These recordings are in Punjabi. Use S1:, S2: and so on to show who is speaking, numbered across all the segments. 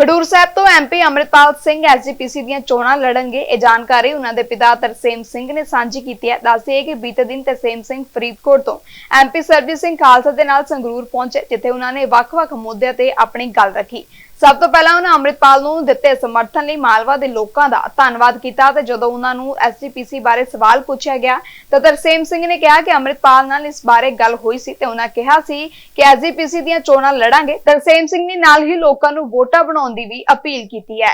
S1: ਖਡੂਰ ਸਾਹਿਬ ਤੋਂ ਐਮਪੀ ਅਮਰਿਤਪਾਲ ਸਿੰਘ ਐਸਜੀਪੀਸੀ ਦੀਆਂ ਚੋਣਾਂ ਲੜਨਗੇ। ਇਹ ਜਾਣਕਾਰੀ ਉਹਨਾਂ ਦੇ ਪਿਤਾ ਤਰਸੇਮ ਸਿੰਘ ਨੇ ਸਾਂਝੀ ਕੀਤੀ ਹੈ। ਦੱਸਦੇ ਕਿ ਬੀਤੇ ਦਿਨ ਤਰਸੇਮ ਸਿੰਘ ਫਰੀਦਕੋਟ ਤੋਂ ਐਮਪੀ ਸਰਜੀਤ ਸਿੰਘ ਖਾਲਸਾ ਦੇ ਨਾਲ ਸੰਗਰੂਰ ਪਹੁੰਚੇ, ਜਿੱਥੇ ਉਹਨਾਂ ਨੇ ਵੱਖ-ਵੱਖ ਮੁੱਦਿਆਂ ਤੇ ਆਪਣੀ ਗੱਲ ਰੱਖੀ। ਸਭ ਤੋਂ ਪਹਿਲਾਂ ਉਹਨਾਂ ਅੰਮ੍ਰਿਤਪਾਲ ਨੂੰ ਦਿੱਤੇ ਸਮਰਥਨ ਲਈ ਮਾਲਵਾ ਦੇ ਲੋਕਾਂ ਦਾ ਧੰਨਵਾਦ ਕੀਤਾ ਤੇ ਜਦੋਂ ਉਹਨਾਂ ਨੂੰ ਐਸਜੀਪੀਸੀ ਬਾਰੇ ਸਵਾਲ ਪੁੱਛਿਆ ਗਿਆ, ਤਾਂ ਤਰਸੇਮ ਸਿੰਘ ਨੇ ਕਿਹਾ ਕਿ ਅੰਮ੍ਰਿਤਪਾਲ ਨਾਲ ਇਸ ਬਾਰੇ ਗੱਲ ਹੋਈ ਸੀ ਤੇ ਉਹਨਾਂ ਕਿਹਾ ਸੀ ਕਿ ਐਸਜੀਪੀਸੀ ਦੀਆਂ ਚੋਣਾਂ ਲੜਾਂਗੇ। ਤਰਸੇਮ ਸਿੰਘ ਨੇ ਨਾਲ ਹੀ ਲੋਕਾਂ ਨੂੰ ਵੋਟਾਂ ਬਣਾਉਣ ਦੀ ਵੀ ਅਪੀਲ ਕੀਤੀ ਹੈ।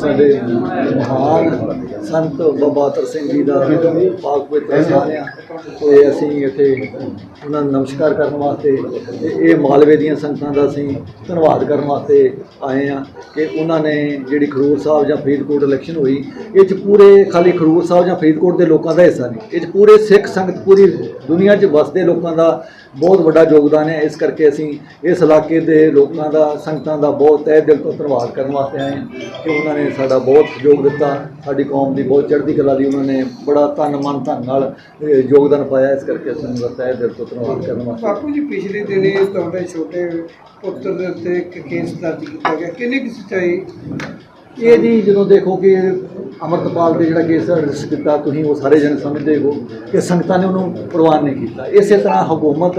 S2: ਸਾਡੇ ਮਹਾਨ ਸੰਤ ਬਾਬਾ ਤਰ ਜੀ ਦਾ ਪਾਕ ਪਵਿੱਤਰ ਸਥਾਨ ਆ। ਤੇ ਅਸੀਂ ਇੱਥੇ ਉਹਨਾਂ ਨੂੰ ਨਮਸਕਾਰ ਕਰਨ ਵਾਸਤੇ ਤੇ ਇਹ ਮਾਲਵੇ ਦੀਆਂ ਸੰਗਤਾਂ ਦਾ ਅਸੀਂ ਧੰਨਵਾਦ ਕਰਨ ਵਾਸਤੇ ਆਏ ਆ ਕਿ ਉਹਨਾਂ ਨੇ ਜਿਹੜੀ ਖਰੂਰ ਸਾਹਿਬ ਜਾਂ ਫਰੀਦਕੋਟ ਇਲੈਕਸ਼ਨ ਹੋਈ, ਇਹ ਚ ਪੂਰੇ ਖਾਲੀ ਖਰੂਰ ਸਾਹਿਬ ਜਾਂ ਫਰੀਦਕੋਟ ਦੇ ਲੋਕਾਂ ਦਾ ਹਿੱਸਾ ਨਹੀਂ। ਇਹ ਚ ਪੂਰੇ ਸਿੱਖ ਸੰਗਤ, ਪੂਰੀ ਦੁਨੀਆ 'ਚ ਵਸਦੇ ਲੋਕਾਂ ਦਾ ਬਹੁਤ ਵੱਡਾ ਯੋਗਦਾਨ ਹੈ। ਇਸ ਕਰਕੇ ਅਸੀਂ ਇਸ ਇਲਾਕੇ ਦੇ ਲੋਕਾਂ ਦਾ, ਸੰਗਤਾਂ ਦਾ ਬਹੁਤ ਤਹਿ ਦਿਲ ਤੋਂ ਧੰਨਵਾਦ ਕਰਨ ਵਾਸਤੇ ਆਏ ਹਾਂ ਕਿ ਉਹਨਾਂ ਨੇ ਸਾਡਾ ਬਹੁਤ ਯੋਗ ਦਿੱਤਾ। ਸਾਡੀ ਕੌਮ ਦੀ ਬਹੁਤ ਚੜ੍ਹਦੀ ਕਲਾ ਦੀ ਉਹਨਾਂ ਨੇ ਬੜਾ ਤਨ ਮਨ ਧਨ ਨਾਲ ਯੋਗਦਾਨ ਪਾਇਆ। ਇਸ ਕਰਕੇ ਅਸੀਂ ਉਹਨਾਂ ਦਾ ਤਹਿ ਦਿਲ ਤੋਂ ਧੰਨਵਾਦ ਕਰਨ ਵਾਸਤੇ
S3: ਬਾਪੂ ਜੀ, ਪਿਛਲੇ ਦਿਨੀ ਤੁਹਾਡੇ ਛੋਟੇ ਪੁੱਤਰ ਦੇ ਉੱਤੇ ਇੱਕ ਕੇਸ ਦਰਜ ਕੀਤਾ ਗਿਆ। ਕਿੰਨੀ ਕੁ ਸੱਚਾਈ?
S2: ਇਹ ਜੀ ਜਦੋਂ ਦੇਖੋ ਕਿ ਅਮਰਤਪਾਲ ਦੇ ਜਿਹੜਾ ਕੇਸ ਰਜਿਸਟਰ ਕੀਤਾ, ਤੁਸੀਂ ਉਹ ਸਾਰੇ ਜਣੇ ਸਮਝਦੇ ਹੋ ਕਿ ਸੰਗਤਾਂ ਨੇ ਉਹਨੂੰ ਪ੍ਰਵਾਨ ਨਹੀਂ ਕੀਤਾ। ਇਸੇ ਤਰ੍ਹਾਂ ਹਕੂਮਤ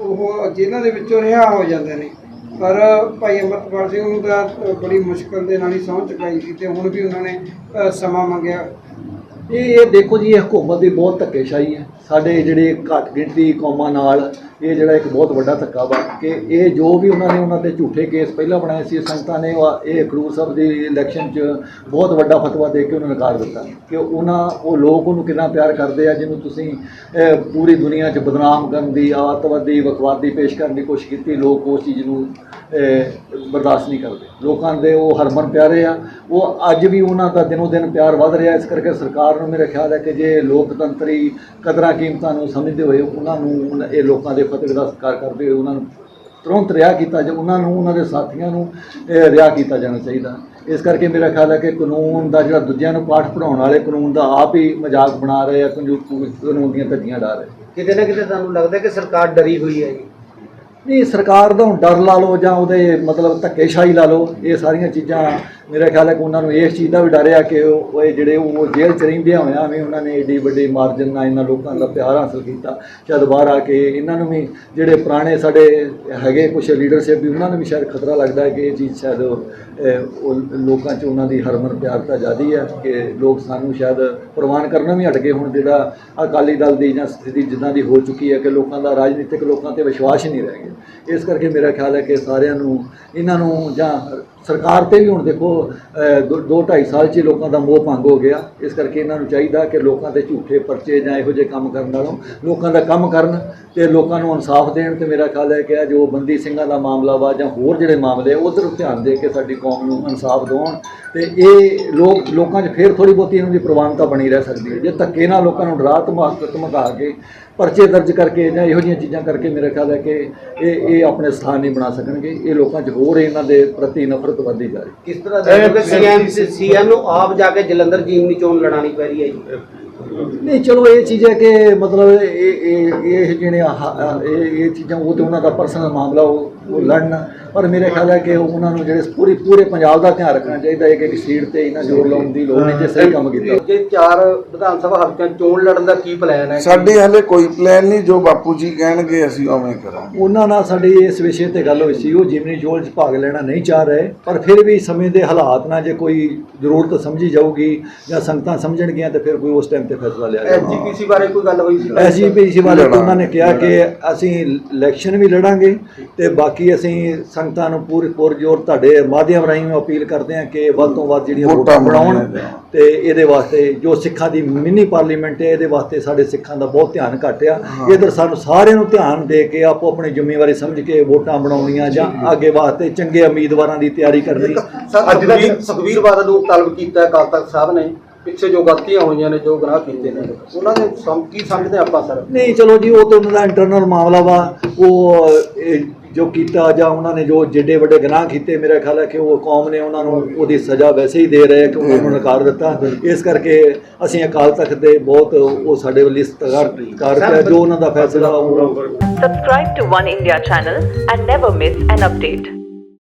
S3: ਉਹ ਜੇਲ੍ਹਾਂ ਦੇ ਵਿੱਚੋਂ ਰਿਹਾ ਹੋ ਜਾਂਦੇ ਨੇ। ਪਰ ਭਾਈ ਅਮਰਪਾਲ ਸਿੰਘ ਨੂੰ ਤਾਂ ਬੜੀ ਮੁਸ਼ਕਲ ਦੇ ਨਾਲ ਹੀ ਸਹੁੰ ਚੁਕਾਈ ਸੀ ਤੇ ਹੁਣ ਵੀ ਉਹਨਾਂ ਨੇ ਸਮਾਂ ਮੰਗਿਆ।
S2: ਇਹ ਇਹ ਦੇਖੋ ਜੀ, ਇਹ ਹਕੂਮਤ ਦੀ ਬਹੁਤ ਧੱਕੇਸ਼ਾਹੀ ਹੈ। ਸਾਡੇ ਜਿਹੜੇ ਘੱਟ ਗਿਣਤੀ ਕੌਮਾਂ ਨਾਲ ਇਹ ਜਿਹੜਾ ਇੱਕ ਬਹੁਤ ਵੱਡਾ ਧੱਕਾ ਵਾ ਕਿ ਇਹ ਜੋ ਵੀ ਉਹਨਾਂ ਨੇ ਉਹਨਾਂ ਤੇ ਝੂਠੇ ਕੇਸ ਪਹਿਲਾਂ ਬਣਾਏ ਸੀ, ਸੰਗਤਾਂ ਨੇ ਉਹ- ਇਹ ਖਡੂਰ ਸਾਹਿਬ ਦੀ ਇਲੈਕਸ਼ਨ 'ਚ ਬਹੁਤ ਵੱਡਾ ਫਤਵਾ ਦੇ ਕੇ ਉਹਨੂੰ ਨਕਾਰ ਦਿੱਤਾ ਕਿ ਉਹਨਾਂ, ਉਹ ਲੋਕ ਉਹਨੂੰ ਕਿੰਨਾ ਪਿਆਰ ਕਰਦੇ ਆ, ਜਿਹਨੂੰ ਤੁਸੀਂ ਪੂਰੀ ਦੁਨੀਆ 'ਚ ਬਦਨਾਮ ਕਰਨ ਦੀ, ਆਤਵਾਦੀ ਵਕਵਾਦੀ ਪੇਸ਼ ਕਰਨ ਦੀ ਕੋਸ਼ਿਸ਼ ਕੀਤੀ, ਲੋਕ ਉਸ ਚੀਜ਼ ਨੂੰ ਬਰਦਾਸ਼ਤ ਨਹੀਂ ਕਰਦੇ। ਲੋਕਾਂ ਦੇ ਉਹ ਹਰਮਨ ਪਿਆਰੇ ਆ, ਉਹ ਅੱਜ ਵੀ ਉਹਨਾਂ ਦਾ ਦਿਨੋ ਦਿਨ ਪਿਆਰ ਵੱਧ ਰਿਹਾ, ਇਸ ਕਰਕੇ ਸਰਕਾਰ ਨੂੰ ਮੇਰਾ ਖਿਆਲ ਹੈ ਕਿ ਜੇ ਲੋਕਤੰਤਰੀ ਕਦਰਾਂ ਕੀਮਤਾਂ ਨੂੰ ਸਮਝਦੇ ਹੋਏ ਉਹਨਾਂ ਨੂੰ, ਇਹ ਲੋਕਾਂ ਦੇ ਫਤਵੇ ਦਾ ਸਤਿਕਾਰ ਕਰਦੇ ਹੋਏ ਉਹਨਾਂ ਨੂੰ ਤੁਰੰਤ ਰਿਹਾ ਕੀਤਾ ਜਾ ਉਹਨਾਂ ਨੂੰ ਉਹਨਾਂ ਦੇ ਸਾਥੀਆਂ ਨੂੰ ਰਿਹਾ ਕੀਤਾ ਜਾਣਾ ਚਾਹੀਦਾ। ਇਸ ਕਰਕੇ ਮੇਰਾ ਖਿਆਲ ਹੈ ਕਿ ਕਾਨੂੰਨ ਦਾ ਜਿਹੜਾ ਦੂਜਿਆਂ ਨੂੰ ਪਾਠ ਪੜਾਉਣ ਵਾਲੇ ਕਾਨੂੰਨ ਦਾ ਆਪ ਹੀ ਮਜ਼ਾਕ ਬਣਾ ਰਹੇ ਆ ਕਾਨੂੰਨ ਕਾਨੂੰਨ ਦੀਆਂ ਧੱਜੀਆਂ ਡਾ ਰਹੇ।
S4: ਕਿਤੇ ਨਾ ਕਿਤੇ ਤੁਹਾਨੂੰ ਲੱਗਦਾ ਕਿ ਸਰਕਾਰ ਡਰੀ ਹੋਈ ਹੈ ਜੀ?
S2: ਨਹੀਂ ਸਰਕਾਰ ਦਾ ਹੁਣ ਡਰ ਲਾ ਲਓ ਜਾਂ ਉਹਦੇ ਮਤਲਬ ਧੱਕੇਸ਼ਾਹੀ ਲਾ ਲਓ ਇਹ ਸਾਰੀਆਂ ਚੀਜ਼ਾਂ ਮੇਰਾ ਖਿਆਲ ਹੈ ਕਿ ਉਹਨਾਂ ਨੂੰ ਇਸ ਚੀਜ਼ ਦਾ ਵੀ ਡਰ ਆ ਕਿ ਉਹ ਇਹ ਜਿਹੜੇ ਉਹ ਜੇਲ੍ਹ ਚ ਰਹਿੰਦਿਆਂ ਹੋਇਆਂ ਵੀ ਉਹਨਾਂ ਨੇ ਏਡੀ ਵੱਡੀ ਮਾਰਜਨ ਨਾਲ ਇਹਨਾਂ ਲੋਕਾਂ ਦਾ ਪਿਆਰ ਹਾਸਲ ਕੀਤਾ। ਸ਼ਾਇਦ ਬਾਹਰ ਆ ਕੇ ਇਹਨਾਂ ਨੂੰ ਵੀ ਜਿਹੜੇ ਪੁਰਾਣੇ ਸਾਡੇ ਹੈਗੇ ਕੁਝ ਲੀਡਰਸ਼ਿਪ ਵੀ, ਉਹਨਾਂ ਨੂੰ ਵੀ ਸ਼ਾਇਦ ਖਤਰਾ ਲੱਗਦਾ ਹੈ ਕਿ ਇਹ ਚੀਜ਼ ਸ਼ਾਇਦ ਉਹ ਲੋਕਾਂ 'ਚ ਉਹਨਾਂ ਦੀ ਹਰਮਨ ਪਿਆਰਤਾ ਜ਼ਿਆਦੀ ਹੈ ਕਿ ਲੋਕ ਸਾਨੂੰ ਸ਼ਾਇਦ ਪ੍ਰਵਾਨ ਕਰਨਾ ਵੀ ਹਟ ਗਏ ਹੁਣ ਜਿਹੜਾ ਅਕਾਲੀ ਦਲ ਦੀ ਜਾਂ ਸਥਿਤੀ ਜਿੱਦਾਂ ਦੀ ਹੋ ਚੁੱਕੀ ਹੈ ਕਿ ਲੋਕਾਂ ਦਾ ਰਾਜਨੀਤਿਕ ਲੋਕਾਂ ਤੇ ਵਿਸ਼ਵਾਸ ਹੀ ਨਹੀਂ ਰਹਿ ਗਿਆ। ਇਸ ਕਰਕੇ ਮੇਰਾ ਖਿਆਲ ਹੈ ਕਿ ਸਾਰਿਆਂ ਨੂੰ, ਇਹਨਾਂ ਨੂੰ ਜਾਂ ਸਰਕਾਰ ਤੇ ਵੀ ਹੁਣ ਦੇਖੋ ਅਹ, ਦੋ ਦੋ ਢਾਈ ਸਾਲ 'ਚ ਹੀ ਲੋਕਾਂ ਦਾ ਮੋਹ ਭੰਗ ਹੋ ਗਿਆ। ਇਸ ਕਰਕੇ ਇਹਨਾਂ ਨੂੰ ਚਾਹੀਦਾ ਕਿ ਲੋਕਾਂ ਦੇ ਝੂਠੇ ਪਰਚੇ ਜਾਂ ਇਹੋ ਜਿਹੇ ਕੰਮ ਕਰਨ ਨਾਲੋਂ ਲੋਕਾਂ ਦਾ ਕੰਮ ਕਰਨ ਤੇ ਲੋਕਾਂ ਨੂੰ ਇਨਸਾਫ ਦੇਣ ਤੇ ਮੇਰਾ ਖਿਆਲ ਹੈ ਕਿ ਜੋ ਬੰਦੀ ਸਿੰਘਾਂ ਦਾ ਮਾਮਲਾ ਵਾ ਜਾਂ ਹੋਰ ਜਿਹੜੇ ਮਾਮਲੇ ਉਧਰ ਧਿਆਨ ਦੇ ਕੇ ਸਾਡੀ ਕੌਮ ਨੂੰ ਇਨਸਾਫ ਦਿਵਾਉਣ ਤੇ ਇਹ ਲੋਕ ਲੋਕਾਂ 'ਚ ਫੇਰ ਥੋੜੀ ਬਹੁਤੀ ਇਹਨਾਂ ਦੀ ਪ੍ਰਵਾਨਤਾ ਬਣੀ ਰਹਿ ਸਕਦੀ ਹੈ। ਜੇ ਧੱਕੇ ਨਾਲ ਲੋਕਾਂ ਨੂੰ ਡਰਾ ਧਮਕ ਧਮਕਾ ਕੇ ਪਰਚੇ ਦਰਜ ਕਰਕੇ ਜਾਂ ਇਹੋ ਜਿਹੀਆਂ ਚੀਜ਼ਾਂ ਕਰਕੇ ਮੇਰਾ ਖਿਆਲ ਹੈ ਕਿ ਇਹ ਇਹ ਆਪਣੇ ਸਥਾਨ ਨਹੀਂ ਬਣਾ ਸਕਣਗੇ। ਇਹ ਲੋਕਾਂ 'ਚ ਹੋਰ ਇਹਨਾਂ ਦੇ ਪ੍ਰਤੀ ਨਫ਼ਰਤ ਵੱਧਦੀ ਜਾ ਰਹੀ
S4: ਕਿਸ ਤਰ੍ਹਾਂ ਦਾ ਸੀਐਮ ਸੀਐਮ ਨੂੰ ਆਪ ਜਾ ਕੇ ਜਲੰਧਰ ਜੀਮਨੀ ਚੋਣ ਲੜਾਣੀ ਪੈ ਰਹੀ ਹੈ ਜੀ?
S2: ਨਹੀਂ ਚਲੋ ਇਹ ਚੀਜ਼ ਹੈ ਕਿ ਮਤਲਬ ਇਹ ਇਹ ਇਹ ਜਿਹੜੇ ਇਹ ਇਹ ਚੀਜ਼ਾਂ ਉਹ ਤੇ ਉਹਨਾਂ ਦਾ ਪਰਸਨਲ ਮਾਮਲਾ ਉਹ ਉਹ ਲੜਨ। ਪਰ ਮੇਰੇ ਖਿਆਲ ਹੈ ਕਿ ਉਹਨਾਂ ਨੂੰ ਜਿਹੜੇ ਪੂਰੀ ਪੂਰੇ ਪੰਜਾਬ ਦਾ ਧਿਆਨ ਰੱਖਣਾ ਚਾਹੀਦਾ ਹੈ ਕਿ ਇੱਕ ਸੀਟ ਤੇ ਇਹਨਾਂ ਜ਼ੋਰ ਲਾਉਣ ਦੀ ਲੋੜ ਨਹੀਂ ਜੇ ਸਹੀ ਕੰਮ ਕੀਤਾ।
S4: ਜੇ ਚਾਰ ਵਿਧਾਨ ਸਭਾ ਹਲਕਿਆਂ 'ਚ ਚੋਣ ਲੜਨ ਦਾ ਕੀ ਪਲਾਨ ਹੈ?
S5: ਸਾਡੇ ਹਲੇ ਕੋਈ ਪਲਾਨ ਨਹੀਂ ਜੋ ਬਾਪੂ ਜੀ ਕਹਿਣਗੇ ਅਸੀਂ ਉਵੇਂ ਕਰਾਂਗੇ।
S2: ਉਹਨਾਂ ਨਾਲ ਸਾਡੀ ਇਸ ਵਿਸ਼ੇ ਤੇ ਗੱਲ ਹੋਈ ਸੀ ਉਹ ਜਿਮਨੀ ਜੋਲ 'ਚ ਭਾਗ ਲੈਣਾ ਨਹੀਂ ਚਾਹ ਰਹੇ ਪਰ ਫਿਰ ਵੀ ਸਮੇਂ ਦੇ ਹਾਲਾਤ ਨਾਲ ਜੇ ਕੋਈ ਜ਼ਰੂਰਤ ਸਮਝੀ ਜਾਊਗੀ ਜਾਂ ਸੰਗਤਾਂ ਸਮਝਣਗੀਆਂ ਤੇ ਫਿਰ ਕੋਈ ਉਸ ਟਾਈਮ ਤੇ ਫੈਸਲਾ ਲਿਆ ਜਾਵੇ
S4: ਐਸਜੀਪੀਸੀ ਬਾਰੇ ਕੋਈ ਗੱਲ ਹੋਈ ਸੀ?
S2: ਐਸਜੀਪੀਸੀ
S5: ਲੜਾਂਗੇ।
S2: ਉਹਨਾਂ ਨੇ ਕਿਹਾ ਕਿ ਅਸੀਂ ਇਲੈਕਸ਼ਨ ਵੀ ਲੜਾਂਗੇ ਤੇ ਬਾਕੀ ਅਸੀਂ ਸੰਗਤਾਂ ਨੂੰ ਪੂਰੀ ਪੁਰਜੋਰ ਤੁਹਾਡੇ ਮਾਧਿਅਮ ਰਾਹੀਂ ਅਪੀਲ ਕਰਦੇ ਹਾਂ ਕਿ ਵੱਧ ਤੋਂ ਵੱਧ ਜਿਹੜੀਆਂ
S5: ਵੋਟਾਂ
S2: ਬਣਾਉਣ ਤੇ ਇਹਦੇ ਵਾਸਤੇ ਜੋ ਸਿੱਖਾਂ ਦੀ ਮਿੰਨੀ ਪਾਰਲੀਮੈਂਟ ਹੈ ਇਹਦੇ ਵਾਸਤੇ ਸਾਡੇ ਸਿੱਖਾਂ ਦਾ ਬਹੁਤ ਧਿਆਨ ਘਟਿਆ ਇਧਰ ਸਾਨੂੰ ਸਾਰਿਆਂ ਨੂੰ ਧਿਆਨ ਦੇ ਕੇ ਆਪੋ ਆਪਣੀ ਜ਼ਿੰਮੇਵਾਰੀ ਸਮਝ ਕੇ ਵੋਟਾਂ ਬਣਾਉਣੀਆਂ ਜਾਂ ਅੱਗੇ ਵਾਸਤੇ ਚੰਗੇ ਉਮੀਦਵਾਰਾਂ ਦੀ ਤਿਆਰੀ ਕਰਨੀ।
S4: ਅੱਜ ਦਾ ਸੁਖਵੀਰ ਬਾਦਲ ਨੂੰ ਤਲਬ ਕੀਤਾ ਹੈ ਅਕਾਲ ਤਖਤ ਸਾਹਿਬ ਨੇ। ਪਿੱਛੇ ਜੋ ਗਲਤੀਆਂ ਹੋਈਆਂ ਨੇ ਜੋ ਗੁਨਾਹ ਕੀਤੇ ਨੇ ਉਹਨਾਂ ਦੇ ਸਮ- ਕੀ ਸਮਝਦੇ ਆਪਾਂ ਸਰ?
S2: ਨਹੀਂ ਚਲੋ ਜੀ ਉਹ ਤਾਂ ਉਹਨਾਂ ਦਾ ਇੰਟਰਨਲ ਮਾਮਲਾ ਵਾ। ਉਹ ਜੋ ਕੀਤਾ ਜਾਂ ਉਹਨਾਂ ਨੇ ਜੋ ਜਿੱਡੇ ਵੱਡੇ ਗੁਨਾਹ ਕੀਤੇ, ਮੇਰਾ ਖਿਆਲ ਹੈ ਕਿ ਉਹ ਕੌਮ ਨੇ ਉਹਨਾਂ ਨੂੰ ਉਹਦੀ ਸਜ਼ਾ ਵੈਸੇ ਹੀ ਦੇ ਰਹੇ ਕਿ ਉਹਨਾਂ ਨੂੰ ਨਕਾਰ ਦਿੱਤਾ ਇਸ ਕਰਕੇ ਅਸੀਂ ਅਕਾਲ ਤਖਤ ਦੇ ਬਹੁਤ ਉਹ ਸਾਡੇ ਵੱਲ ਇਸਤਗਾਰ ਕਰ ਜੋ ਉਹਨਾਂ ਦਾ ਫੈਸਲਾ ਉਹ
S6: Subscribe to One India channel and never miss an.